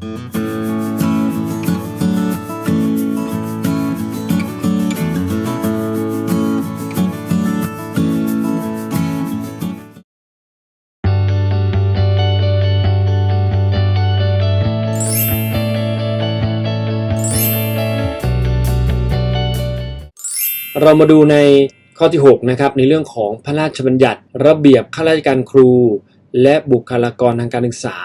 เรามาดูในข้อที่ 6 นะครับ ในเรื่องของพระราชบัญญัติ ระเบียบข้าราชการครู และบุคลากรทางการศึกษา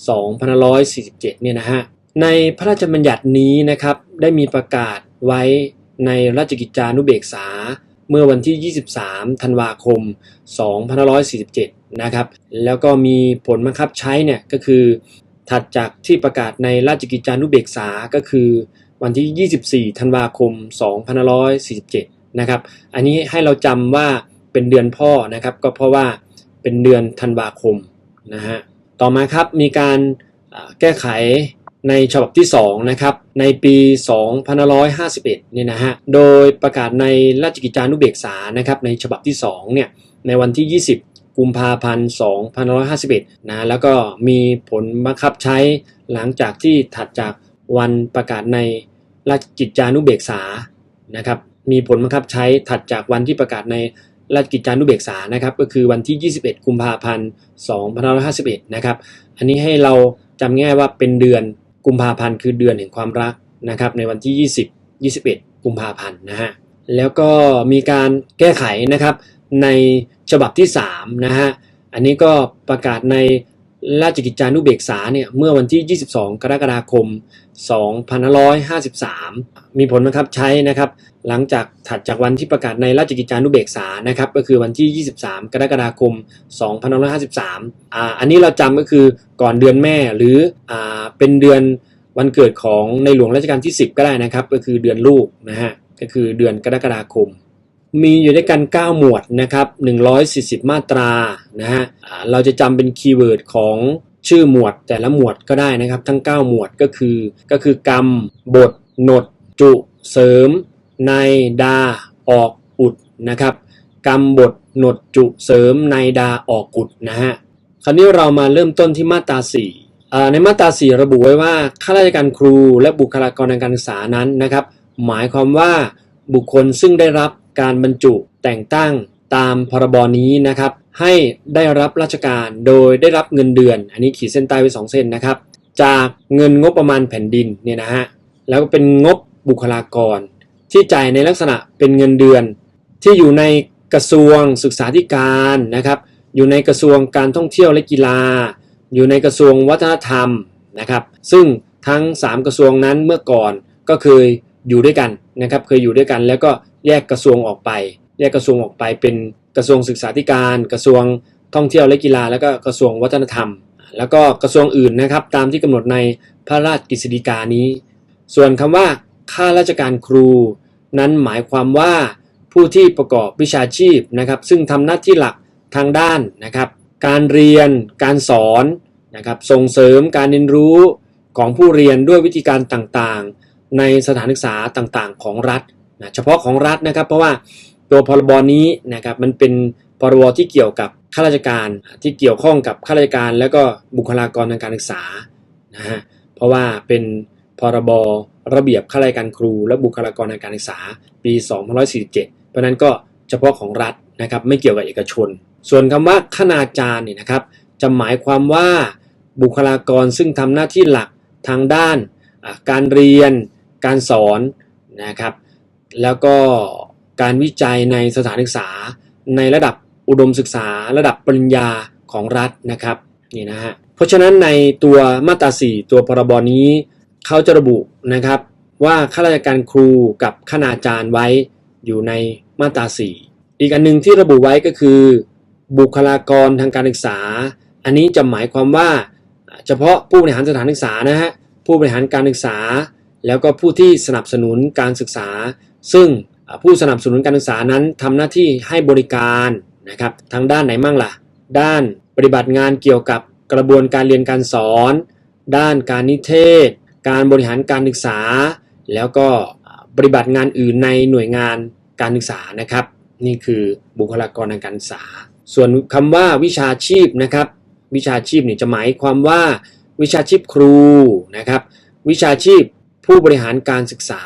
2547 เนี่ยนะฮะ ในพระราชบัญญัตินี้นะครับได้มีประกาศไว้ในราชกิจจานุเบกษา เมื่อวันที่ 23 ธันวาคม 2547 นะครับ แล้วก็มีผลบังคับใช้เนี่ยก็คือ ถัดจากที่ประกาศในราชกิจจานุเบกษาก็คือวันที่ 24 ธันวาคม 2547 นะครับ อันนี้ให้เราจำว่าเป็นเดือนพ่อนะครับ ก็เพราะว่าเป็นเดือนธันวาคมนะฮะ ต่อมาครับมีการแก้ไขในฉบับที่2นะครับในปี2551เนี่ยนะฮะโดยประกาศในราชกิจจานุเบกษานะครับในฉบับที่2เนี่ยในวันที่ 20 กุมภาพันธ์2551นะแล้วก็มีผลบังคับใช้หลังจากที่ถัดจากวันประกาศในราชกิจจานุเบกษานะครับมีผลบังคับใช้ถัดจากวันที่ประกาศใน ราชกิจจานุเบกษานะครับก็คือวันที่ 21 กุมภาพันธ์2551 นะครับ อันนี้ให้เราจำง่ายว่าเป็นเดือนกุมภาพันธ์คือเดือนแห่งความรักนะครับในวันที่ 20 21 กุมภาพันธ์นะฮะแล้วก็มีการแก้ไขนะครับในฉบับที่3นะฮะอันนี้ก็ประกาศใน ราชกิจจานุเบกษาเนี่ยเมื่อวันที่ 22 กรกฎาคม 2553 มีผลบังคับใช้นะครับ หลังจากถัดจากวันที่ประกาศในราชกิจจานุเบกษานะครับ ก็คือวันที่ 23 กรกฎาคม 2553อ่าอันนี้เราจำก็คือก่อนเดือนแม่หรืออ่าเป็นเดือนวันเกิดของในหลวงรัชกาลที่ 10 ก็ได้นะครับ ก็คือเดือนลูกนะฮะก็คือเดือนกรกฎาคม มีอยู่ด้วยกัน 9 หมวดนะครับ 140 มาตรานะฮะเราจะจำเป็นคีย์เวิร์ดของชื่อหมวดแต่ละหมวดก็ได้นะครับ ทั้ง 9 หมวดก็คือก็คือกรรม บท หนด จุ เสริม ในดา ออก อุดนะครับ กรรม บท หนด จุ เสริม ในดา ออก อุดนะฮะ คราวนี้เรามาเริ่มต้นที่มาตรา4อ่ในมาตรา 4 ระบุไว้ว่าข้าราชการครูและบุคลากรทางการศึกษานั้นนะครับ หมายความว่าบุคคลซึ่งได้รับ การบรรจุแต่งตั้งตามพรบนี้นะครับ ให้ได้รับราชการโดยได้รับเงินเดือน อันนี้ขีดเส้นใต้ไว้2เส้นนะครับ จากเงินงบประมาณแผ่นดินเนี่ยนะฮะแล้วก็เป็นงบบุคลากร ที่จ่ายในลักษณะเป็นเงินเดือน ที่อยู่ในกระทรวงศึกษาธิการนะครับ อยู่ในกระทรวงการท่องเที่ยวและกีฬา อยู่ในกระทรวงวัฒนธรรมนะครับ ซึ่งทั้ง 3 กระทรวงนั้นเมื่อก่อนก็เคยอยู่ด้วยกันนะครับ เคยอยู่ด้วยกันแล้วก็ แยกกระทรวงออกไป แยกกระทรวงออกไปเป็นกระทรวงศึกษาธิการ กระทรวงท่องเที่ยวและกีฬา แล้วก็กระทรวงวัฒนธรรม แล้วก็กระทรวงอื่นนะครับ ตามที่กำหนดในพระราชกฤษฎีกานี้ ส่วนคำว่าข้าราชการครู นั้นหมายความว่าผู้ที่ประกอบวิชาชีพนะครับ ซึ่งทำหน้าที่หลักทางด้านนะครับ การเรียน การสอนนะครับ ส่งเสริมการเรียนรู้ของผู้เรียนด้วยวิธีการต่างๆ ในสถานศึกษาต่างๆ ของรัฐ นะเฉพาะของรัฐนะครับ เพราะว่าตัวพรบนี้นะครับมันเป็นพรบที่เกี่ยวกับข้าราชการที่เกี่ยวข้องกับข้าราชการ แล้วก็บุคลากรทางการศึกษานะฮะเพราะว่าเป็นพรบระเบียบข้าราชการครู และบุคลากรทางการศึกษาปี2547 เพราะนั้นก็เฉพาะของรัฐนะครับไม่เกี่ยวกับเอกชน ส่วนคำว่าคณาจารย์เนี่ยนะครับจะหมายความว่าบุคลากรซึ่งทำหน้าที่หลักทางด้านการเรียน การสอนนะครับ แล้วก็การวิจัยในสถานศึกษา ในระดับอุดมศึกษา ระดับปริญญาของรัฐนะครับนี่นะฮะเพราะฉะนั้นในตัวมาตรา 4 ตัวพรบนี้เขาจะระบุนะครับว่าข้าราชการครูกับคณาจารย์ไว้อยู่ในมาตรา 4 อีกอันหนึงที่ระบุไว้ก็คือ บุคลากรทางการศึกษา อันนี้จะหมายความว่า เฉพาะผู้บริหารสถานศึกษานะฮะผู้บริหารการศึกษา แล้วก็ผู้ที่สนับสนุนการศึกษา ซึ่งผู้สนับสนุนการศึกษานั้นทำหน้าที่ให้บริการนะครับทางด้านไหนมั่งล่ะ ด้านปฏิบัติงานเกี่ยวกับกระบวนการเรียนการสอน ด้านการนิเทศ การบริหารการศึกษา แล้วก็ปฏิบัติงานอื่นในหน่วยงานการศึกษานะครับ นี่คือบุคลากรทางการศึกษา ส่วนคำว่าวิชาชีพนะครับ วิชาชีพเนี่ยจะหมายความว่าวิชาชีพครูนะครับ วิชาชีพผู้บริหารการศึกษา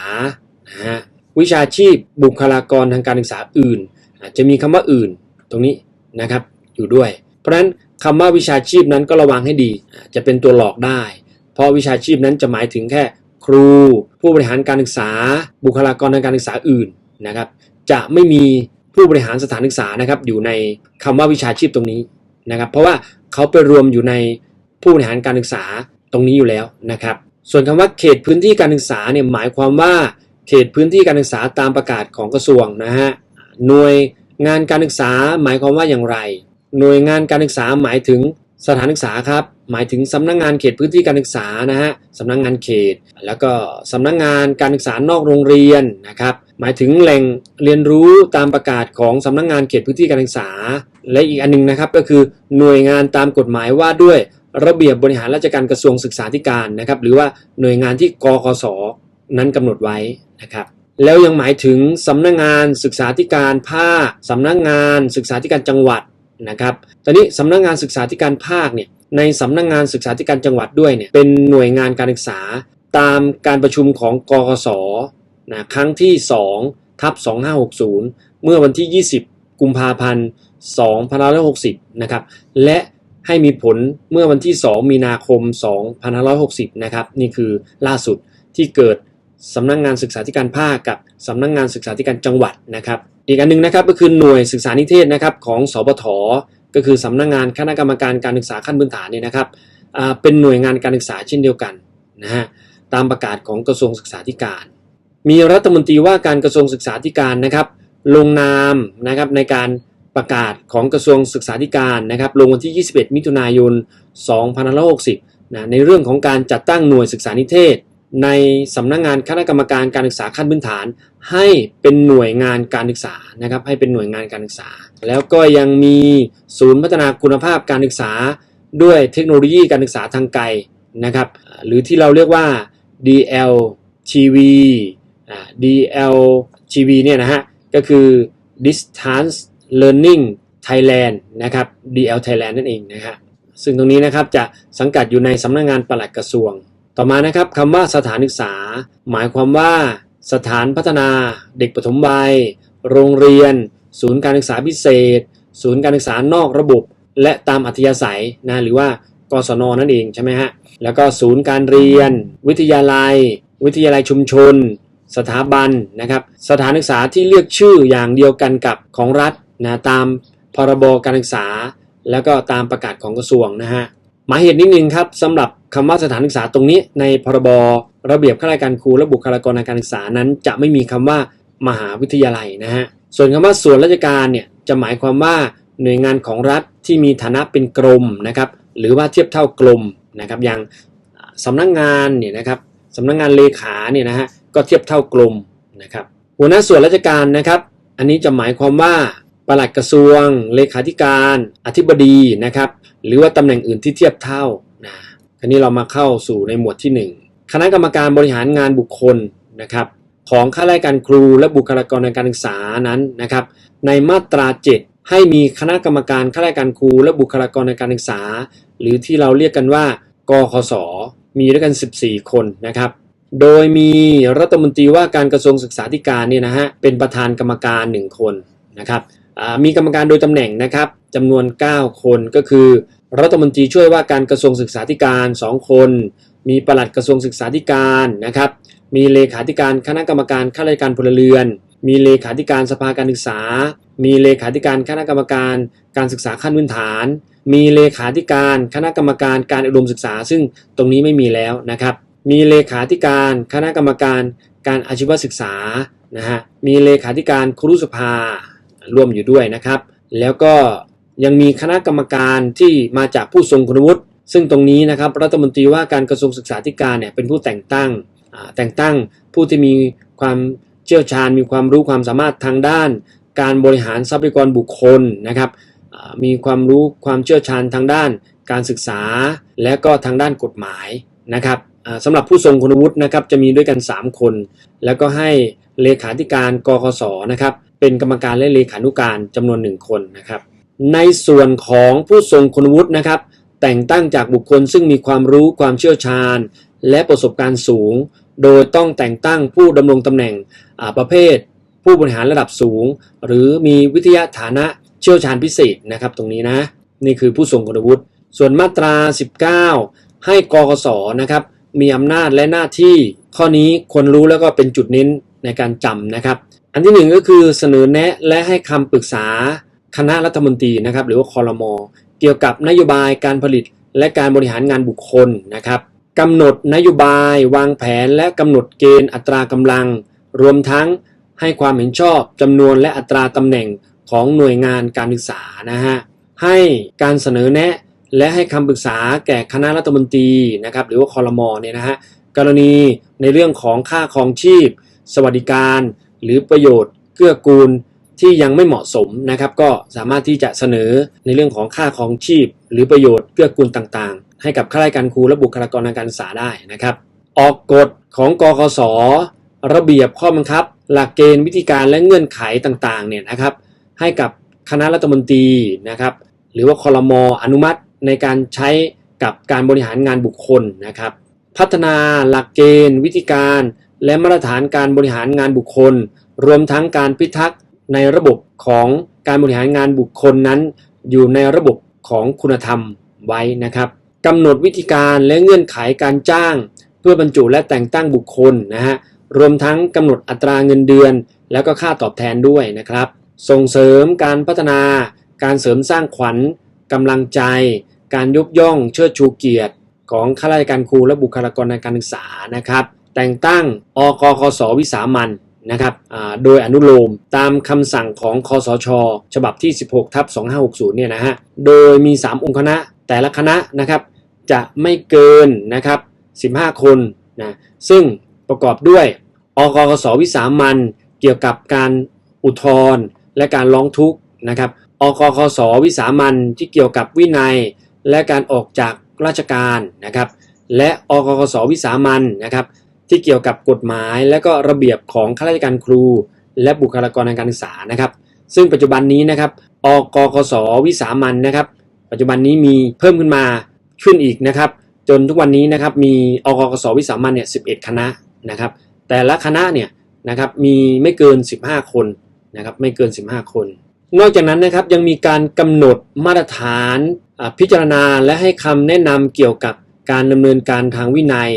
นะฮะ วิชาชีพบุคลากรทางการศึกษาอื่น อาจจะมีคำว่าอื่นตรงนี้นะครับอยู่ด้วย เพราะฉะนั้นคำว่าวิชาชีพนั้นก็ระวังให้ดี จะเป็นตัวหลอกได้ เพราะวิชาชีพนั้นจะหมายถึงแค่ครู ผู้บริหารการศึกษา บุคลากรทางการศึกษาอื่นนะครับ จะไม่มีผู้บริหารสถานศึกษานะครับ อยู่ในคำว่าวิชาชีพตรงนี้นะครับ เพราะว่าเขาไปรวมอยู่ในผู้บริหารการศึกษาตรงนี้อยู่แล้วนะครับ ส่วนคำว่าเขตพื้นที่การศึกษาเนี่ยหมายความว่า เขตพื้นที่การศึกษาตามประกาศของกระทรวงนะฮะหน่วยงานการศึกษาหมายความว่าอย่างไร หน่วยงานการศึกษาหมายถึงสถานศึกษาครับหมายถึงสำนักงงานเขตพื้นที่การศึกษานะฮะสำนักงงานเขต แล้วก็สำนักงงานการศึกษานอกโรงเรียนนะครับหมายถึงแหล่งเรียนรู้ตามประกาศของสำนักงงานเขตพื้นที่การศึกษา และอีกอันหนึงนะครับก็คือหน่วยงานตามกฎหมายว่าด้วยระเบียบบริหารราชการกระทรวงศึกษาธิการนะครับหรือว่าหน่วยงานที่กกส นั้นกำหนดไว้นะครับแล้วยังหมายถึงสำนักงานศึกษาธิการภาคสำนักงานศึกษาธิการจังหวัดนะครับตอนนี้สำนักงานศึกษาธิการภาคเนี่ยในสำนักงานศึกษาธิการจังหวัดด้วยเนี่ยเป็นหน่วยงานการศึกษาตามการประชุมของกกสนะครั้งที่2ทับ2560 เมื่อวันที่ 20 กุมภาพันธ์2560 นะครับ และให้มีผลเมื่อวันที่ 2 มีนาคม 2560 นะครับ นี่คือล่าสุดที่เกิด สำนักงงานศึกษาธิการภาคกับสำนักงงานศึกษาธิการจังหวัดนะครับ อีกอันหนึงนะครับก็คือหน่วยศึกษานิเทศนะครับของสปทก็คือสำนักงานคณะกรรมการการศึกษาขั้นพื้นฐานเนี่ยนะครับเป็นหน่วยงานการศึกษาเช่นเดียวกันนะฮะตามประกาศของกระทรวงศึกษาธิการ มีรัฐมนตรีว่าการกระทรวงศึกษาธิการนะครับลงนามนะครับในการประกาศของกระทรวงศึกษาธิการนะครับลงวันที่ 21 มิถุนายน 2560นะในเรื่องของการจัดตั้งหน่วยศึกษานิเทศ ในสำนักงงานคณะกรรมการการศึกษาขั้นพื้นฐาน ให้เป็นหน่วยงานการศึกษานะครับให้เป็นหน่วยงานการศึกษา แล้วก็ยังมีศูนย์พัฒนาคุณภาพการศึกษา ด้วยเทคโนโลยีการศึกษาทางไกลนะครับหรือที่เราเรียกว่า DLTV DLTV เนี่ยนะฮะก็คือ Distance Learning Thailand นะครับ DL Thailand นั่นเองนะฮะซึ่งตรงนี้นะครับจะสังกัดอยู่ในสำนักงานปลัดกระทรวง ต่อมานะครับคำว่าสถานศึกษา หมายความว่า สถานพัฒนาเด็กปฐมวัย โรงเรียน ศูนย์การศึกษาพิเศษ ศูนย์การศึกษานอกระบบ และตามอัธยาศัยนะหรือว่ากศนนั่นเองใช่ไหมฮะแล้วก็ศูนย์การเรียน วิทยาลัย วิทยาลัยชุมชน สถาบันนะครับสถานศึกษาที่เรียกชื่ออย่างเดียวกันกับของรัฐนะตามพรบการศึกษา แล้วก็ตามประกาศของกระทรวงนะฮะ หมายเหตุนิดนึงครับสำหรับคำว่าสถานศึกษาตรงนี้ ในพรบระเบียบข้าราชการครูและบุคลากรทางการศึกษานั้น จะไม่มีคำว่ามหาวิทยาลัยนะฮะส่วนคำว่าส่วนราชการเนี่ยจะหมายความว่าหน่วยงานของรัฐที่มีฐานะเป็นกรมนะครับหรือว่าเทียบเท่ากรมนะครับอย่างสำนักงานเนี่ยนะครับสำนักงานเลขาเนี่ยนะฮะก็เทียบเท่ากรมนะครับหัวหน้าส่วนราชการนะครับ อันนี้จะหมายความว่า ปลัดกระทรวง เลขาธิการ อธิบดีนะครับ หรือว่าตำแหน่งอื่นที่เทียบเท่านะทีนี้เรามาเข้าสู่ในหมวดที่ 1 คณะกรรมการบริหารงานบุคคลนะครับของข้าราชการครูและบุคลากรทางการศึกษานั้นนะครับ ในมาตรา 7 ให้มีคณะกรรมการข้าราชการครูและบุคลากรทางการศึกษา หรือที่เราเรียกกันว่ากคสมีด้วยกัน 14 คนนะครับ โดยมีรัฐมนตรีว่าการกระทรวงศึกษาธิการเนี่ยนะฮะเป็นประธานกรรมการ 1 คนนะครับ มีกรรมการโดยตำแหน่งนะครับจำนวน 9 คนก็คือ รัฐมนตรีช่วยว่าการกระทรวงศึกษาธิการ 2 คน มีปลัดกระทรวงศึกษาธิการนะครับ มีเลขาธิการคณะกรรมการข้าราชการพลเรือน มีเลขาธิการสภาการศึกษา มีเลขาธิการคณะกรรมการการศึกษาขั้นพื้นฐาน มีเลขาธิการคณะกรรมการการอุดมศึกษา ซึ่งตรงนี้ไม่มีแล้วนะครับ มีเลขาธิการคณะกรรมการการอาชีวศึกษานะฮะ มีเลขาธิการครุสภา ร่วมอยู่ด้วยนะครับ แล้วก็ยังมีคณะกรรมการที่มาจากผู้ทรงคุณวุฒิซึ่งตรงนี้นะครับรัฐมนตรีว่าการกระทรวงศึกษาธิการเนี่ยเป็นผู้แต่งตั้งแต่งตั้งผู้ที่มีความเชี่ยวชาญ มีความรู้ความสามารถทางด้าน การบริหารทรัพยากรบุคคลนะครับมีความรู้ความเชี่ยวชาญทางด้าน การศึกษา และก็ทางด้านกฎหมายนะครับ สำหรับผู้ทรงคุณวุฒินะครับจะมีด้วยกัน 3 คน แล้วก็ให้เลขาธิการกคสนะครับเป็นกรรมการและเลขานุการจำนวน 1 คนนะครับในส่วนของผู้ทรงคุณวุฒินะครับ แต่งตั้งจากบุคคลซึ่งมีความรู้ความเชี่ยวชาญ และประสบการณ์สูง โดยต้องแต่งตั้งผู้ดำรงตำแหน่งประเภท ผู้บริหารระดับสูง หรือมีวิทยาฐานะเชี่ยวชาญพิเศษนะครับ ตรงนี้นะนี่คือผู้ทรงคุณวุฒิส่วนมาตรา 19 ให้กกสนะครับ มีอำนาจและหน้าที่ข้อนี้ควรรู้แล้วก็เป็นจุดเน้นในการจำนะครับ อันที่หนึ่งก็คือเสนอแนะและให้คำปรึกษาคณะรัฐมนตรีนะครับหรือว่าคอรมอเกี่ยวกับนโยบายการผลิตและการบริหารงานบุคคลนะครับกำหนดนโยบายวางแผนและกำหนดเกณฑ์อัตรากำลัง รวมทั้งให้ความเห็นชอบจำนวนและอัตราตำแหน่งของหน่วยงานการศึกษานะฮะให้การเสนอแนะ และให้คำปรึกษาแก่คณะรัฐมนตรีนะครับหรือว่าคอรมอเนี่ยนะฮะกรณีในเรื่องของค่าครองชีพ สวัสดิการ หรือประโยชน์เกื้อกูลที่ยังไม่เหมาะสมนะครับ ก็สามารถที่จะเสนอในเรื่องของค่าครองชีพ หรือประโยชน์เกื้อกูลต่างๆ ให้กับข้าราชการครูและบุคลากรทางการศึกษาได้นะครับ ออกกฎของกกสระเบียบข้อบังคับ หลักเกณฑ์วิธีการและเงื่อนไขต่างๆเนี่ยนะครับ ให้กับคณะรัฐมนตรีนะครับ หรือว่าคอรมออนุมัติ ในการใช้กับการบริหารงานบุคคลนะครับ พัฒนาหลักเกณฑ์ วิธีการ และมาตรฐานการบริหารงานบุคคล รวมทั้งการพิทักษ์ในระบบของการบริหารงานบุคคลนั้น อยู่ในระบบของคุณธรรมไว้นะครับกำหนดวิธีการและเงื่อนไขการจ้าง เพื่อบรรจุและแต่งตั้งบุคคลนะฮะรวมทั้งกำหนดอัตราเงินเดือน แล้วก็ค่าตอบแทนด้วยนะครับ ส่งเสริมการพัฒนา การเสริมสร้างขวัญกำลังใจ การยกย่องเชิดชูเกียรติของข้าราชการครูและบุคลากรทางการศึกษานะครับ แต่งตั้งอกคสวิสามันนะครับโดยอนุโลมตามคำสั่งของคอสช ฉบับที่ 16ทับ2560 เนี่ยนะฮะ โดยมี 3 องค์คณะ แต่ละคณะนะครับ จะไม่เกินนะครับ 15 คนนะ ซึ่งประกอบด้วยอกคสวิสามันเกี่ยวกับการอุทธรณ์และการร้องทุกข์นะครับอกคสวิสามันที่เกี่ยวกับวินัย และการออกจากราชการนะครับ และอกคสวิสามันนะครับ ที่เกี่ยวกับกฎหมายและก็ระเบียบของข้าราชการครู และบุคลากรทางการศึกษานะครับ ซึ่งปัจจุบันนี้นะครับอกคสวิสามันนะครับ ปัจจุบันนี้มีเพิ่มขึ้นมาขึ้นอีกนะครับ จนทุกวันนี้นะครับมีอกคสวิสามันเนี่ย11คณะนะครับ แต่ละคณะเนี่ยนะครับมีไม่เกิน 15 คนนะครับไม่เกิน 15 คน นอกจากนั้นนะครับยังมีการกำหนดมาตรฐานพิจารณาและให้คำแนะนำเกี่ยวกับการดำเนินการทางวินัย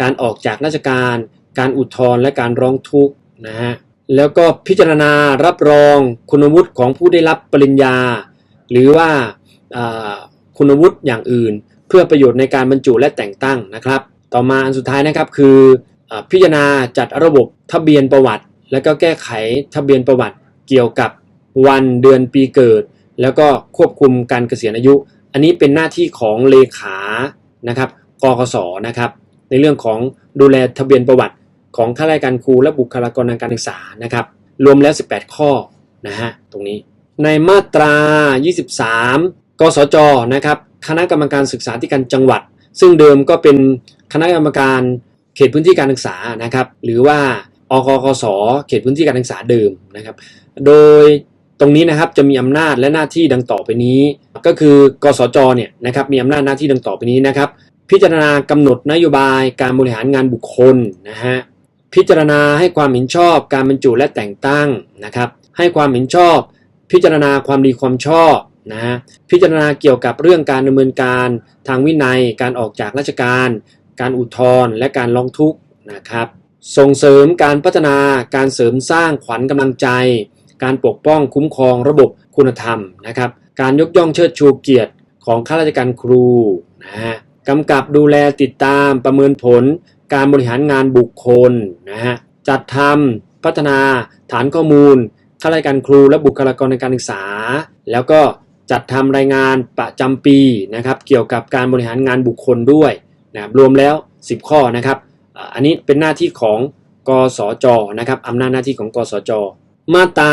การออกจากราชการ การอุทธรณ์และการร้องทุกข์นะฮะแล้วก็พิจารณารับรองคุณวุฒิของผู้ได้รับปริญญา หรือว่าคุณวุฒิอย่างอื่น เพื่อประโยชน์ในการบรรจุและแต่งตั้งนะครับ ต่อมาอันสุดท้ายนะครับคืออพิจารณาจัดระบบทะเบียนประวัติ แล้วก็แก้ไขทะเบียนประวัติเกี่ยวกับ วันเดือนปีเกิด แล้วก็ควบคุมการเกษียณอายุ อันนี้เป็นหน้าที่ของเลขานะครับกกสนะครับ ในเรื่องของดูแลทะเบียนประวัติของข้าราชการครูและบุคลากรทางการศึกษานะครับ รวมแล้ว 18 ข้อนะฮะตรงนี้ในมาตรา 23 กสจนะครับ คณะกรรมการศึกษาธิการจังหวัด ซึ่งเดิมก็เป็นคณะกรรมการเขตพื้นที่การศึกษานะครับ หรือว่าอกคสเขตพื้นที่การศึกษาเดิมนะครับ โดย ตรงนี้นะครับจะมีอำนาจและหน้าที่ดังต่อไปนี้ ก็คือกสจเนี่ยนะครับมีอำนาจหน้าที่ดังต่อไปนี้นะครับ พิจารณากำหนดนโยบายการบริหารงานบุคคลนะฮะพิจารณาให้ความเห็นชอบการบรรจุและแต่งตั้งนะครับให้ความเห็นชอบ พิจารณาความดีความชอบนะฮะพิจารณาเกี่ยวกับเรื่องการดำเนินการทางวินัย การออกจากราชการ การอุทธรณ์และการร้องทุกข์นะครับส่งเสริมการพัฒนาการเสริมสร้างขวัญกำลังใจ การปกป้องคุ้มครองระบบคุณธรรมนะครับ การยกย่องเชิดชูเกียรติของข้าราชการครูนะฮะกำกับดูแลติดตามประเมินผล การบริหารงานบุคคลนะฮะจัดทำพัฒนาฐานข้อมูลข้าราชการครูและบุคลากรในการศึกษา แล้วก็จัดทำรายงานประจำปีนะครับ เกี่ยวกับการบริหารงานบุคคลด้วยนะครับรวมแล้ว 10 ข้อนะครับ อันนี้เป็นหน้าที่ของกสจนะครับอำนาจหน้าที่ของกสจ มาตรา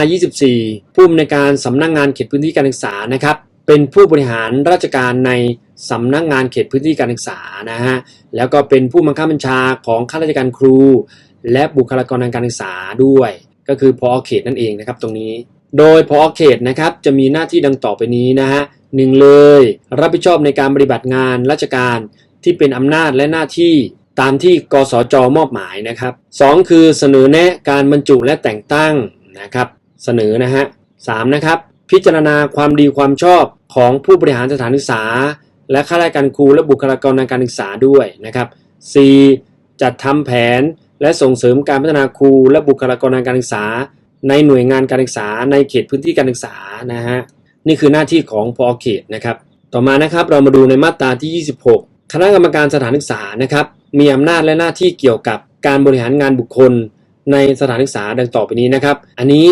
24 ผู้อำนวยการสำนักงงานเขตพื้นที่การศึกษานะครับ เป็นผู้บริหารราชการในสำนักงานเขตพื้นที่การศึกษานะฮะ แล้วก็เป็นผู้บังคับบัญชาของข้าราชการครู และบุคลากรทางการศึกษาด้วย ก็คือพอเขตนั่นเองนะครับตรงนี้ โดยพอเขตนะครับจะมีหน้าที่ดังต่อไปนี้นะฮะหนึ่งเลย รับผิดชอบในการปฏิบัติงานราชการที่เป็นอำนาจและหน้าที่ตามที่กสจมอบหมายนะครับสองคือเสนอแนะการบรรจุและแต่งตั้ง นะครับเสนอนะฮะสามนะครับพิจารณาความดีความชอบของผู้บริหารสถานศึกษา และข้าราชการครูและบุคลากรทางการศึกษาด้วยนะครับ 4. จัดทำแผนและส่งเสริมการพัฒนาครูและบุคลากรทางการศึกษา ในหน่วยงานการศึกษา ในเขตพื้นที่การศึกษานะฮะนี่คือหน้าที่ของพอเขตนะครับต่อมานะครับเรามาดูในมาตราที่ 26 คณะกรรมการสถานศึกษานะครับมีอำนาจและหน้าที่เกี่ยวกับการบริหารงานบุคคล ในสถานศึกษาดังต่อไปนี้นะครับ อันนี้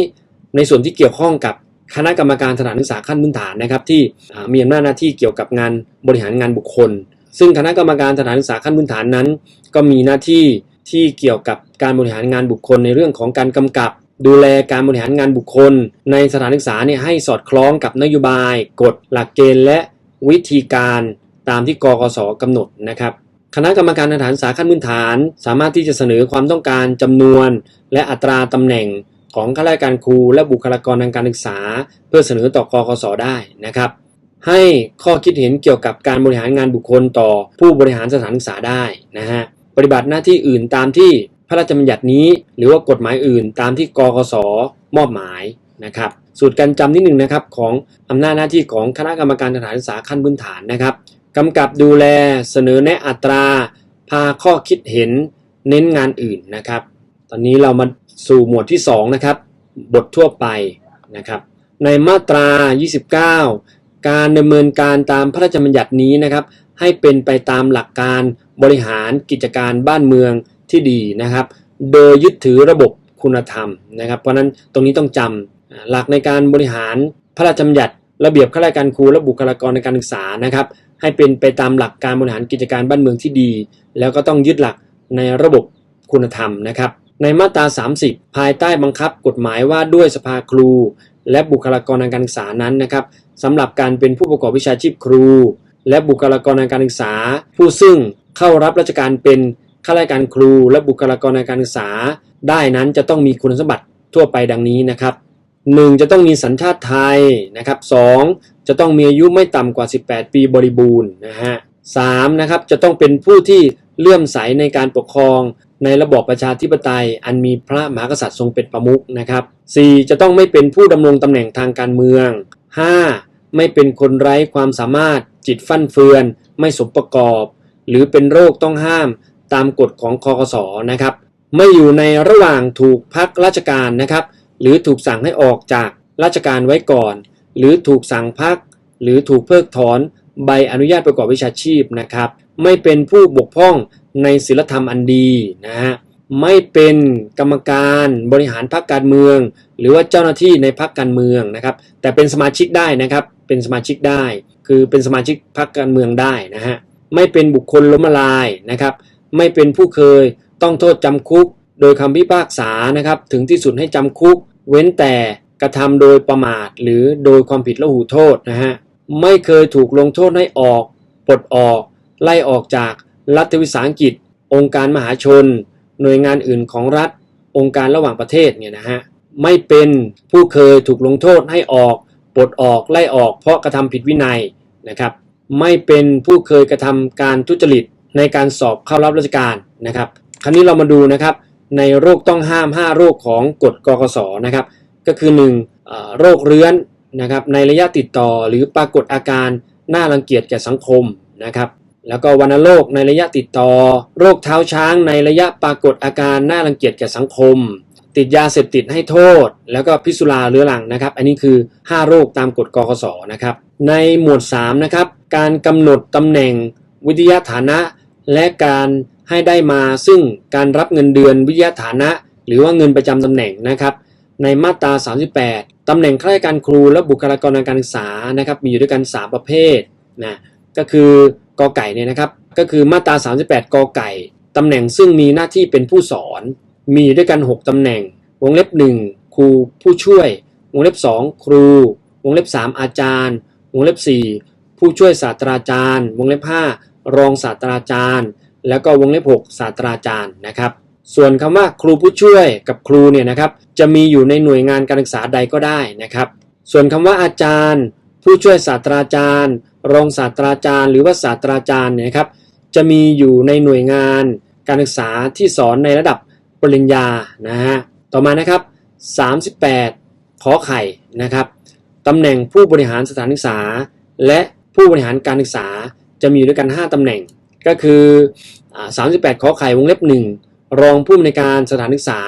ในส่วนที่เกี่ยวข้องกับคณะกรรมการสถานศึกษาขั้นพื้นฐานนะครับ ที่มีอำนาจหน้าที่เกี่ยวกับงานบริหารงานบุคคล ซึ่งคณะกรรมการสถานศึกษาขั้นพื้นฐานนั้น ก็มีหน้าที่ที่เกี่ยวกับการบริหารงานบุคคล ในเรื่องของการกำกับ ดูแลการบริหารงานบุคคล ในสถานศึกษาเนี่ยให้สอดคล้องกับนโยบาย กฎหลักเกณฑ์และวิธีการตามที่กกสกำหนดนะครับ คณะกรรมการสถานศึกษาขั้นพื้นฐาน สามารถที่จะเสนอความต้องการจำนวน และอัตราตำแหน่งของข้าราชการครูและบุคลากรทางการศึกษา เพื่อเสนอต่อกกสได้นะครับ ให้ข้อคิดเห็นเกี่ยวกับการบริหารงานบุคคลต่อผู้บริหารสถานศึกษาได้นะฮะปฏิบัติหน้าที่อื่นตามที่พระราชบัญญัตินี้ หรือว่ากฎหมายอื่น ตามที่กกสมอบหมายนะครับสูตรการจำที่หนึ่งนะครับของอำนาจหน้าที่ของคณะกรรมการสถานศึกษาขั้นพื้นฐานนะครับ กำกับดูแลเสนอแนะอัตรา พาข้อคิดเห็นเน้นงานอื่นนะครับ ตอนนี้เรามาสู่หมวดที่ 2 นะครับ บททั่วไปนะครับ ในมาตรา 29 การดำเนินการตามพระราชบัญญัตินี้นะครับ ให้เป็นไปตามหลักการบริหารกิจการบ้านเมืองที่ดีนะครับ โดยยึดถือระบบคุณธรรมนะครับ เพราะฉะนั้นตรงนี้ต้องจำอ่าหลักในการบริหารพระราชบัญญัติระเบียบข้าราชการครูและบุคลากรในการศึกษานะครับ ให้เป็นไปตามหลักการบริหารกิจการบ้านเมืองที่ดี แล้วก็ต้องยึดหลักในระบบคุณธรรมนะครับ ในมาตรา 30 ภายใต้บังคับกฎหมายว่าด้วยสภาครู และบุคลากรทางการศึกษานั้นนะครับสำหรับการเป็นผู้ประกอบวิชาชีพครู และบุคลากรทางการศึกษา ผู้ซึ่งเข้ารับราชการเป็นข้าราชการครู และบุคลากรทางการศึกษา ได้นั้นจะต้องมีคุณสมบัติทั่วไปดังนี้นะครับ 1. จะต้องมีสัญชาติไทยนะครับ 2. จะต้องมีอายุไม่ต่ำกว่า 18 ปีบริบูรณ์นะฮะ 3. นะครับจะต้องเป็นผู้ที่เลื่อมใสในการปกครอง ในระบอบประชาธิปไตย อันมีพระมหากษัตริย์ทรงเป็นประมุขนะครับ 4. จะต้องไม่เป็นผู้ดำรงตำแหน่งทางการเมือง 5. ไม่เป็นคนไร้ความสามารถ จิตฟั่นเฟือน ไม่สมประกอบ หรือเป็นโรคต้องห้ามตามกฎของคอคสนะครับ ไม่อยู่ในระหว่างถูกพักราชการนะครับ หรือถูกสั่งให้ออกจากราชการไว้ก่อน หรือถูกสั่งพัก หรือถูกเพิกถอนใบอนุญาตประกอบวิชาชีพนะครับ ไม่เป็นผู้บกพร่องในศีลธรรมอันดีนะฮะไม่เป็นกรรมการบริหารพรรคการเมือง หรือว่าเจ้าหน้าที่ในพรรคการเมืองนะครับ แต่เป็นสมาชิกได้นะครับ เป็นสมาชิกได้ คือเป็นสมาชิกพรรคการเมืองได้นะฮะไม่เป็นบุคคลล้มละลายนะครับ ไม่เป็นผู้เคยต้องโทษจำคุก โดยคำพิพากษานะครับ ถึงที่สุดให้จำคุก เว้นแต่กระทำโดยประมาทหรือโดยความผิดละหูโทษนะฮะไม่เคยถูกลงโทษให้ออกปลดออก ไล่ออกจากรัฐวิสาหกิจ องค์การมหาชน หน่วยงานอื่นของรัฐ องค์การระหว่างประเทศเนี่ยนะฮะไม่เป็นผู้เคยถูกลงโทษให้ออกปลดออกไล่ออกเพราะกระทำผิดวินัยนะครับ ไม่เป็นผู้เคยกระทำการทุจริตในการสอบเข้ารับราชการนะครับ คราวนี้เรามาดูนะครับ ในโรคต้องห้าม 5 โรคของกฎกกสนะครับ ก็คือ 1. เอ่อโรคเรื้อนนะครับในระยะติดต่อหรือปรากฏอาการน่ารังเกียจแก่สังคมนะครับ แล้วก็วัณโรคในระยะติดต่อ โรคเท้าช้างในระยะปรากฏอาการน่ารังเกียจแก่สังคม ติดยาเสพติดให้โทษ แล้วก็พิษสุราเรื้อรังนะครับ อันนี้คือ 5 โรคตามกฎกกสนะครับ ในหมวด3นะครับการกำหนดตำแหน่งวิทยาฐานะ และการ ให้ได้มาซึ่งการรับเงินเดือนวิทยาฐานะ หรือว่าเงินประจำตำแหน่งนะครับ ในมาตรา 38ตำแหน่งข้าราชการครูและบุคลากรทางการศึกษานะครับ มีอยู่ด้วยกัน 3 ประเภทนะก็คือกอไก่เนี่ยนะครับ ก็คือมาตรา 38กอไก่ตำแหน่งซึ่งมีหน้าที่เป็นผู้สอน มีด้วยกัน 6 ตำแหน่ง วงเล็บ 1 ครูผู้ช่วย วงเล็บ 2 ครู วงเล็บ 3 อาจารย์ วงเล็บ 4 ผู้ช่วยศาสตราจารย์ วงเล็บ 5 รองศาสตราจารย์ แล้วก็วงเล็บ 6 ศาสตราจารย์นะครับ ส่วนคำว่าครูผู้ช่วยกับครูเนี่ยนะครับจะมีอยู่ในหน่วยงานการศึกษาใดก็ได้นะครับ ส่วนคำว่าอาจารย์ ผู้ช่วยศาสตราจารย์ รองศาสตราจารย์ หรือว่าศาสตราจารย์เนี่ยครับจะมีอยู่ในหน่วยงานการศึกษาที่สอนในระดับปริญญานะฮะต่อมานะครับ 38 ขอไข่นะครับตำแหน่งผู้บริหารสถานศึกษา และผู้บริหารการศึกษาจะมีอยู่ด้วยกัน 5ตำแหน่ง ก็คือ38ขอไข่วงเล็บ 1 รองผู้อำนวยการสถานศึกษา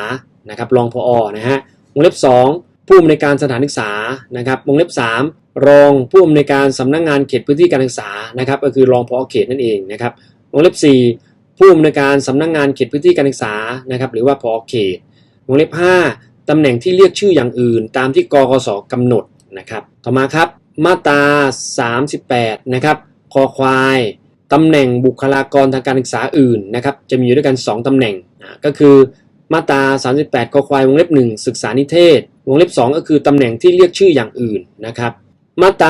นะครับรองพอนะฮะวงเล็บ 2 ผู้อำนวยการสถานศึกษานะครับวงเล็บ 3 รองผู้อำนวยการสำนักงานเขตพื้นที่การศึกษานะครับก็คือรองพอเขตนั่นเองนะครับวงเล็บ 4 ผู้อำนวยการสำนักงานเขตพื้นที่การศึกษานะครับหรือว่าพอเขตวงเล็บ 5ตำแหน่งที่เรียกชื่ออย่างอื่น ตามที่กกสกำหนดนะครับต่อมาครับมาตรา 38นะครับคอควาย ตำแหน่งบุคลากรทางการศึกษาอื่นนะครับจะมีอยู่ด้วยกัน 2 ตำแหน่งก็คือมาตรา 38คอควายวงเล็บ 1 ศึกษานิเทศ วงเล็บ 2 ก็คือตำแหน่งที่เรียกชื่ออย่างอื่นนะครับมาตรา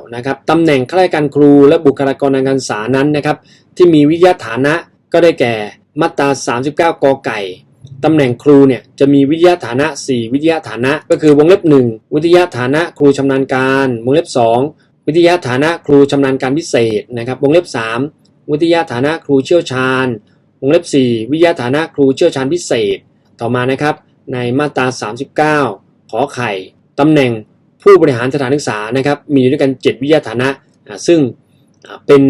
39นะครับตำแหน่งข้าราชการครูและบุคลากรทางการศึกษานั้นนะครับที่มีวิทยาฐานะก็ได้แก่มาตรา 39กอไก่ตำแหน่งครูเนี่ยจะมีวิทยาฐานะ 4 วิทยาฐานะ ก็คือวงเล็บ 1 วิทยาฐานะครูชำนาญการ วงเล็บ 2 วิทยาฐานะครูชำนาญการพิเศษนะครับ วงเล็บ 3 วิทยาฐานะครูเชี่ยวชาญ วงเล็บ 4 วิทยาฐานะครูเชี่ยวชาญพิเศษ ต่อมานะครับ ในมาตรา 39 ขอไข่ตำแหน่งผู้บริหารสถานศึกษานะครับ มีอยู่ด้วยกัน 7 วิทยาฐานะ ซึ่งเป็น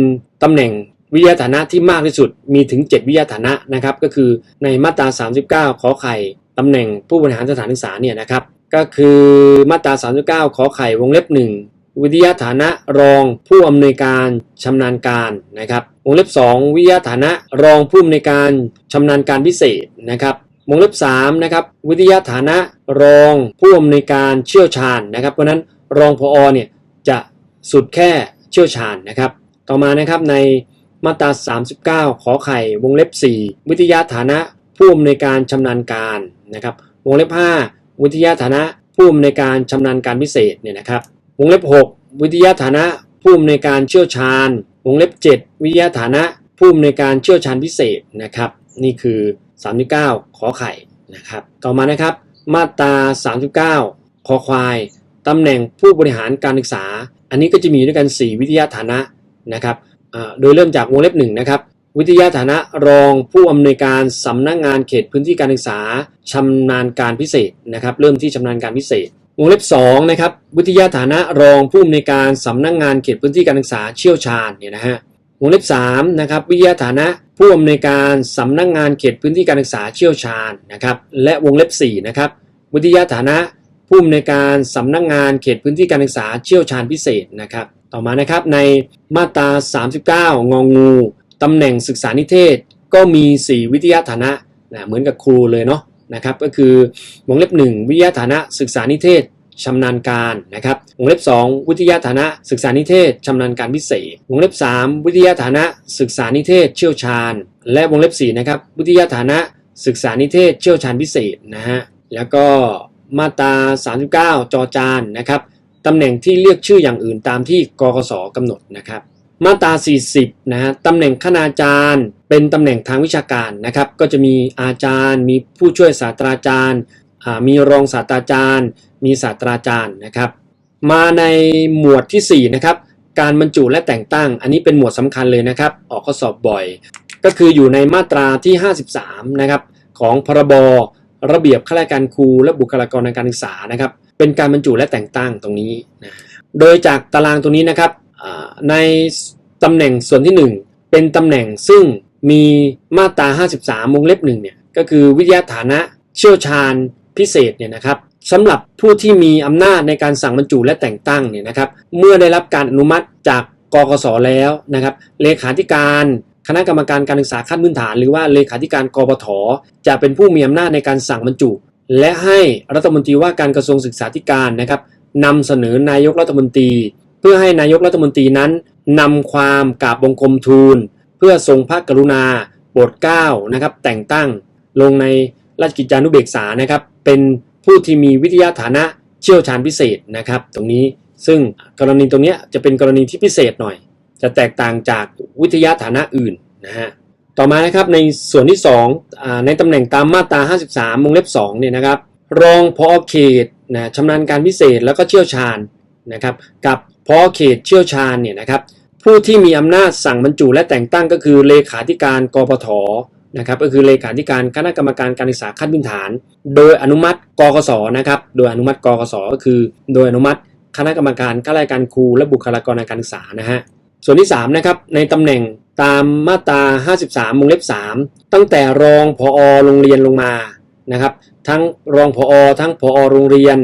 ตำแหน่งวิทยาฐานะที่มากที่สุด มีถึง 7 วิทยาฐานะนะครับ ก็คือในมาตรา 39 ขอไข่ตำแหน่งผู้บริหารสถานศึกษาเนี่ยนะครับ ก็คือมาตรา 39 ขอไข่วงเล็บ 1 วิทยาฐานะรองผู้อำนวยการชำนาญการนะครับวงเล็บ 2 วิทยาฐานะรองผู้อำนวยการชำนาญการพิเศษนะครับวงเล็บ3นะครับวิทยาฐานะรองผู้อำนวยการเชี่ยวชาญนะครับเพราะนั้นรองพอเนี่ยจะสุดแค่เชี่ยวชาญนะครับ ต่อมานะครับในมาตรา 39 ขอไข่วงเล็บ 4 วิทยาฐานะผู้อำนวยการชำนาญการนะครับวงเล็บ 5 วิทยาฐานะผู้อำนวยการชำนาญการพิเศษเนี่ยนะครับ วงเล็บ 6 วิทยาฐานะผู้อำนวยการเชี่ยวชาญ วงเล็บ 7 วิทยาฐานะผู้อำนวยการเชี่ยวชาญพิเศษนะครับ นี่คือ 39 ขอไข่นะครับ ต่อมานะครับ มาตรา 39 คอควายตำแหน่งผู้บริหารการศึกษา อันนี้ก็จะมีด้วยกัน 4 วิทยาฐานะนะครับโดยเริ่มจากวงเล็บ1นะครับวิทยาฐานะรองผู้อำนวยการสำนักงานเขตพื้นที่การศึกษาชำนาญการพิเศษนะครับ เริ่มที่ชำนาญการพิเศษ วงเล็บ2นะครับวิทยาฐานะรองผู้อำนวยการสำนักงานเขตพื้นที่การศึกษาเชี่ยวชาญเนี่ยนะฮะวงเล็บ3นะครับวิทยาฐานะผู้อำนวยการสำนักงานเขตพื้นที่การศึกษาเชี่ยวชาญนะครับและวงเล็บ4นะครับวิทยาฐานะผู้อำนวยการสำนักงานเขตพื้นที่การศึกษาเชี่ยวชาญพิเศษนะครับต่อมานะครับในมาตรา 39 งองูตำแหน่งศึกษานิเทศ ก็มี 4 วิทยาฐานะนะเหมือนกับครูเลยเนาะ นะครับก็คือวงเล็บ 1 วิทยาฐานะศึกษานิเทศชำนาญการนะครับวงเล็บ 2 วิทยาฐานะศึกษานิเทศชำนาญการพิเศษ วงเล็บ 3 วิทยาฐานะศึกษานิเทศเชี่ยวชาญ และวงเล็บ4นะครับวิทยาฐานะศึกษานิเทศเชี่ยวชาญพิเศษนะฮะแล้วก็มาตรา 39 จอจานนะครับตำแหน่งที่เรียกชื่ออย่างอื่นตามที่กกสกำหนดนะครับมาตรา 40นะฮะตำแหน่งคณาจารย์ เป็นตำแหน่งทางวิชาการนะครับ ก็จะมีอาจารย์ มีผู้ช่วยศาสตราจารย์ มีรองศาสตราจารย์ มีศาสตราจารย์นะครับ มาในหมวดที่4นะครับ การบรรจุและแต่งตั้ง อันนี้เป็นหมวดสำคัญเลยนะครับ ออกข้อสอบบ่อย ก็คืออยู่ในมาตราที่ 53 นะครับของพรบระเบียบข้าราชการครูและบุคลากรทางการศึกษานะครับ เป็นการบรรจุและแต่งตั้งตรงนี้นะโดยจากตารางตรงนี้นะครับในตำแหน่งส่วนที่ 1 เป็นตำแหน่งซึ่ง มีมาตรา 53วงเล็บหนึ่งเนี่ยก็คือวิทยาฐานะเชี่ยวชาญพิเศษเนี่ยนะครับสำหรับผู้ที่มีอำนาจในการสั่งบรรจุและแต่งตั้งเนี่ยนะครับเมื่อได้รับการอนุมัติจากกกสแล้วนะครับเลขาธิการคณะกรรมการการศึกษาขั้นพื้นฐาน หรือว่าเลขาธิการกปทจะเป็นผู้มีอำนาจในการสั่งบรรจุ และให้รัฐมนตรีว่าการกระทรวงศึกษาธิการนะครับนำเสนอนายกรัฐมนตรี เพื่อให้นายกรัฐมนตรีนั้นนำความกราบบังคมทูล พื่อทรงพระกรุณาโปรดเกล้านะครับแต่งตั้งลงในราชกิจจานุเบกษานะครับเป็นผู้ที่มีวิทยาฐานะเชี่ยวชาญพิเศษนะครับ ตรงนี้ซึ่งกรณีตรงนี้จะเป็นกรณีที่พิเศษหน่อย จะแตกต่างจากวิทยาฐานะอื่นนะฮะต่อมานะครับในส่วนที่2อ่าในตำแหน่งตามมาตรา 53วงเล็บ2เนี่ยนะครับรองพอเขตนะชำนาญการพิเศษแล้วก็เชี่ยวชาญนะครับกับพอเขตเชี่ยวชาญเนี่ยนะครับ ผู้ที่มีอำนาจสั่งบรรจุและแต่งตั้งก็คือเลขาธิการกปทนะครับก็คือเลขาธิการคณะกรรมการการศึกษาขั้นพื้นฐาน โดยอนุมัติกกสนะครับโดยอนุมัติกกสก็คือ โดยอนุมัติคณะกรรมการข้าราชการครูและบุคลากรทางการศึกษานะฮะส่วนที่3นะครับในตำแหน่งตามมาตรา 53วงเล็บ 3 ตั้งแต่รองผอโรงเรียนลงมานะครับทั้งรองผอทั้งผอโรงเรียน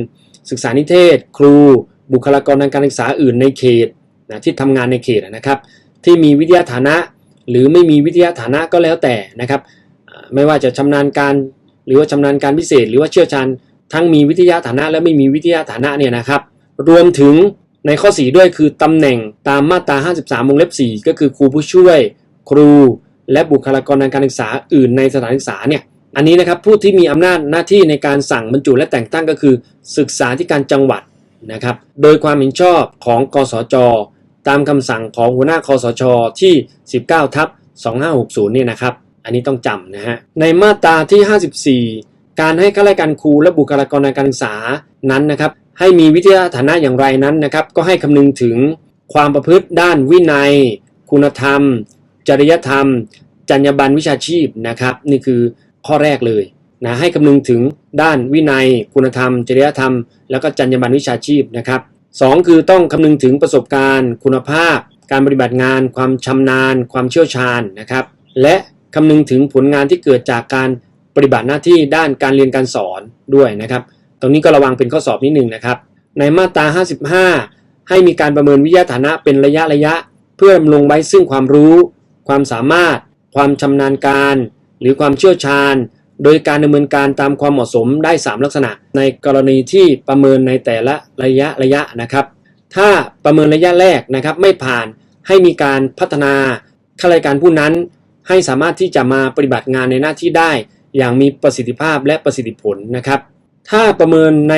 ศึกษานิเทศ ครู บุคลากรทางการศึกษาอื่นในเขต นะที่ทำงานในเขตนะครับที่มีวิทยาฐานะหรือไม่มีวิทยาฐานะก็แล้วแต่นะครับ ไม่ว่าจะชำนาญการหรือว่าชำนาญการพิเศษ หรือว่าเชี่ยวชาญทั้งมีวิทยาฐานะและไม่มีวิทยาฐานะเนี่ยนะครับ รวมถึงในข้อ 4 ด้วยคือตำแหน่งตามมาตรา 53วงเล็บ 4 ก็คือครูผู้ช่วย ครู และบุคลากรทางการศึกษาอื่นในสถานศึกษาเนี่ยอันนี้นะครับผู้ที่มีอำนาจหน้าที่ในการสั่งบรรจุและแต่งตั้งก็คือศึกษาธิการจังหวัดนะครับ โดยความเห็นชอบของกสจ ตามคำสั่งของหัวหน้าคอสช ที่ 19ทับ2560เนี่ยนะครับ อันนี้ต้องจำนะฮะ ในมาตราที่ 54 การให้ข้าราชการครูและบุคลากรทางการศึกษานั้นนะครับ ให้มีวิทยาฐานะอย่างไรนั้นนะครับ ก็ให้คำนึงถึงความประพฤติด้านวินัย คุณธรรม จริยธรรม จรรยาบรรณวิชาชีพนะครับ นี่คือข้อแรกเลยนะให้คำนึงถึงด้านวินัย คุณธรรม จริยธรรม แล้วก็จรรยาบรรณวิชาชีพนะครับ สองคือต้องคำนึงถึงประสบการณ์ คุณภาพ การปฏิบัติงาน ความชำนาญ ความเชี่ยวชาญนะครับ และคำนึงถึงผลงานที่เกิดจากการปฏิบัติหน้าที่ด้านการเรียนการสอนด้วยนะครับ ตรงนี้ก็ระวังเป็นข้อสอบนิดหนึ่งนะครับ ในมาตรา 55 ให้มีการประเมินวิทยาฐานะเป็นระยะระยะ เพื่อดำรงไว้ซึ่งความรู้ ความสามารถ ความชำนาญการ หรือความเชี่ยวชาญ โดยการดำเนินการตามความเหมาะสมได้ 3 ลักษณะ ในกรณีที่ประเมินในแต่ละระยะระยะนะครับ ถ้าประเมินระยะแรกนะครับไม่ผ่านให้มีการพัฒนาข้าราชการผู้นั้น ให้สามารถที่จะมาปฏิบัติงานในหน้าที่ได้ อย่างมีประสิทธิภาพและประสิทธิผลนะครับ ถ้าประเมินใน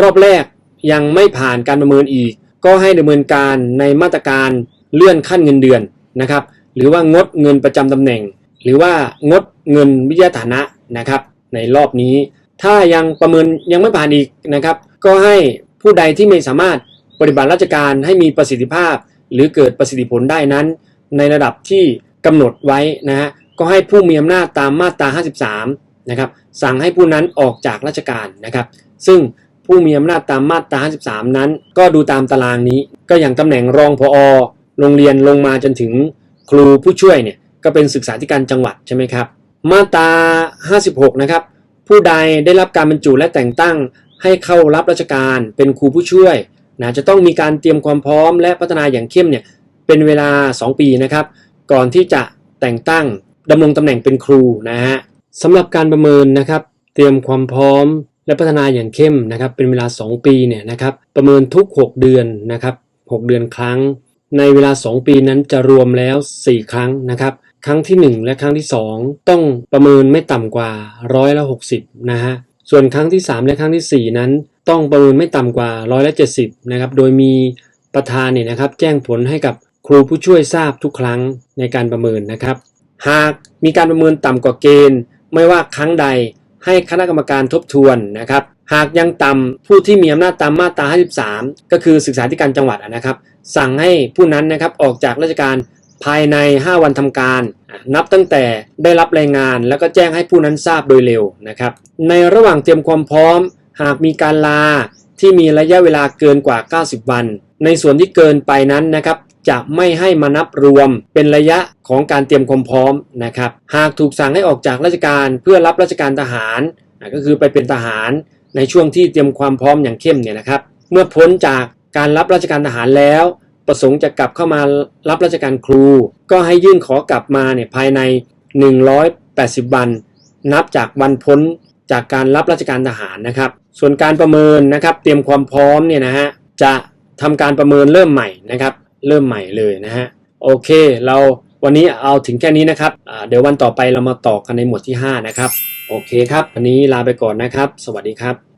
รอบแรกยังไม่ผ่านการประเมินอีก ก็ให้ดำเนินการในมาตรการเลื่อนขั้นเงินเดือนนะครับ หรือว่างดเงินประจำตำแหน่ง หรือว่างดเงินวิทยาฐานะนะครับ ในรอบนี้ ถ้ายังประเมินยังไม่ผ่านอีกนะครับ ก็ให้ผู้ใดที่ไม่สามารถปฏิบัติราชการให้มีประสิทธิภาพ หรือเกิดประสิทธิผลได้นั้น ในระดับที่กำหนดไว้นะฮะก็ให้ผู้มีอำนาจตามมาตรา 53 นะครับ สั่งให้ผู้นั้นออกจากราชการนะครับ ซึ่งผู้มีอำนาจตามมาตรา 53 นั้น ก็ดูตามตารางนี้ ก็อย่างตำแหน่งรองผอโรงเรียนลงมาจนถึงครูผู้ช่วยเนี่ย ก็เป็นศึกษาธิการจังหวัดใช่ไหมครับ มาตรา 56 นะครับ ผู้ใดได้รับการบรรจุและแต่งตั้งให้เข้ารับราชการเป็นครูผู้ช่วยนะจะต้องมีการเตรียมความพร้อมและพัฒนาอย่างเข้มเนี่ยเป็นเวลา 2 ปีนะครับ ก่อนที่จะแต่งตั้งดำรงตำแหน่งเป็นครูนะฮะสำหรับการประเมินนะครับ เตรียมความพร้อมและพัฒนาอย่างเข้มนะครับ เป็นเวลา 2 ปีเนี่ยนะครับ ประเมินทุก 6 เดือนนะครับ 6 เดือนครั้ง ในเวลา 2 ปีนั้นจะรวมแล้ว 4 ครั้งนะครับ ครั้งที่ 1 และครั้งที่ 2 ต้องประเมินไม่ต่ำกว่าร้อยละ60นะฮะส่วนครั้งที่ 3 และครั้งทีสี่ 4 นั้น ต้องประเมินไม่ต่ำกว่าร้อยละ70นะครับโดยมีประธานเนี่ยนะครับแจ้งผลให้กับครูผู้ช่วยทราบทุกครั้งในการประเมินนะครับ หากมีการประเมินต่ำกว่าเกณฑ์ ไม่ว่าครั้งใดให้คณะกรรมการทบทวนนะครับ หากยังต่ำผู้ที่มีอำนาจตามมาตรา 53 ก็คือศึกษาธิการจังหวัดนะครับ สั่งให้ผู้นั้นนะครับออกจากราชการ ภายใน 5 วันทำการ นับตั้งแต่ได้รับรายงานแล้วก็แจ้งให้ผู้นั้นทราบโดยเร็วนะครับ ในระหว่างเตรียมความพร้อม หากมีการลาที่มีระยะเวลาเกินกว่า 90 วัน ในส่วนที่เกินไปนั้นนะครับจะไม่ให้มานับรวมเป็นระยะของการเตรียมความพร้อมนะครับ หากถูกสั่งให้ออกจากราชการเพื่อรับราชการทหารก็คือไปเป็นทหารในช่วงที่เตรียมความพร้อมอย่างเข้มเนี่ยนะครับ เมื่อพ้นจากการรับราชการทหารแล้ว ประสงค์จะกลับเข้ามารับราชการครู ก็ให้ยื่นขอกลับมาเนี่ยภายใน 180 วัน นับจากวันพ้นจากการรับราชการทหารนะครับ ส่วนการประเมินนะครับ เตรียมความพร้อมเนี่ยนะฮะจะทำการประเมินเริ่มใหม่นะครับ เริ่มใหม่เลยนะฮะโอเค เราวันนี้เอาถึงแค่นี้นะครับเดี๋ยววันต่อไปเรามาต่อกันในหมวดที่ 5 นะครับ โอเคครับ วันนี้ลาไปก่อนนะครับ สวัสดีครับ